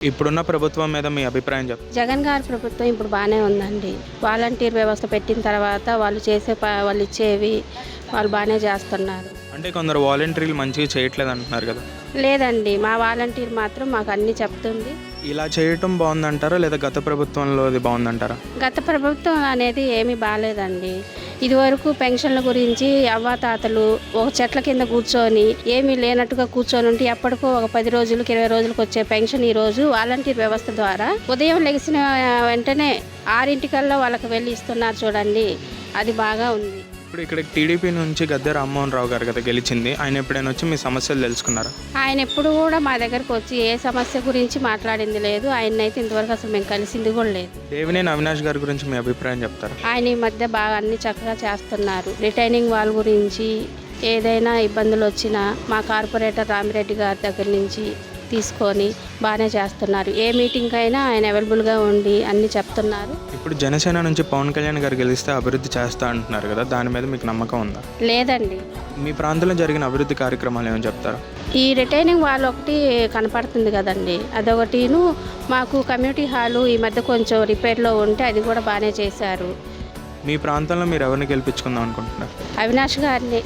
ఇప్పుడున్న ప్రభుత్వం మీద మీ అభిప్రాయం చెప్పండి జగన్ గారి ప్రభుత్వం ఇప్పుడు బాగానే ఉందండి. వాలంటీర్ వ్యవస్థ పెట్టిన తర్వాత వాళ్ళు చేసే ప వాళ్ళు ఇచ్చేవి వాళ్ళు బాగానే చేస్తున్నారు. అంటే కొందరు వాలంటీర్లు మంచిగా చేయట్లేదు అంటున్నారు కదా? లేదండి. మా వాలంటీర్ మాత్రం మాకు అన్నీ చెప్తుంది. ఇలా చేయటం బాగుందంటారా? లేదా గత ప్రభుత్వంలో బాగుందంటారా? గత ప్రభుత్వం అనేది ఏమీ బాగాలేదండి. ఇదివరకు పెన్షన్ల గురించి అవ్వాతాతలు ఒక చెట్ల కింద కూర్చొని ఏమీ లేనట్టుగా కూర్చొని ఉంటే ఎప్పటికో ఒక పది రోజులకు ఇరవై రోజులకు వచ్చే పెన్షన్ ఈ రోజు వాలంటీర్ వ్యవస్థ ద్వారా ఉదయం లెగిసిన వెంటనే ఆరింటికల్లా వాళ్ళకి వెళ్ళి ఇస్తున్నారు చూడండి. అది బాగా ఉంది. ఇప్పుడు ఇక్కడ టీడీపీ నుంచి గద్దె రామ్మోహన్ రావు గారు కదా గెలిచింది. ఆయన ఎప్పుడైనా వచ్చి మీ సమస్యలు తెలుసుకున్నారా? ఆయన ఎప్పుడు కూడా మా దగ్గరకు వచ్చి ఏ సమస్య గురించి మాట్లాడింది లేదు. ఆయన అయితే ఇంతవరకు అసలు మేము కలిసింది కూడా లేదు. దేవినేని అవినాష్ గారి గురించి మీ అభిప్రాయం చెప్తారా? ఆయన ఈ మధ్య బాగా అన్ని చక్కగా చేస్తున్నారు. రిటైనింగ్ వాళ్ళ గురించి ఏదైనా ఇబ్బందులు వచ్చినా మా కార్పొరేటర్ రామిరెడ్డి గారి దగ్గర నుంచి తీసుకొని బాగానే చేస్తున్నారు. ఏ మీటింగ్ అయినా ఆయన అవైలబుల్గా ఉండి అన్ని చెప్తున్నారు. ఇప్పుడు జనసేన నుంచి పవన్ కళ్యాణ్ గారు గెలిస్తే అభివృద్ధి చేస్తా అంటున్నారు కదా దాని మీద మీకు నమ్మకం ఉందా? లేదండి. మీ ప్రాంతంలో జరిగిన అభివృద్ధి కార్యక్రమాలు ఏమని చెప్తారా? ఈ రిటైనింగ్ వాళ్ళు ఒకటి కనపడుతుంది కదండి. అదొకటిను మాకు కమ్యూనిటీ హాలు ఈ మధ్య కొంచెం రిపేర్లో ఉంటే అది కూడా బాగానే చేశారు. మీ ప్రాంతంలో మీరు ఎవరిని గెలిపించుకుందాం అనుకుంటున్నారు? అవినాష్ గారిని.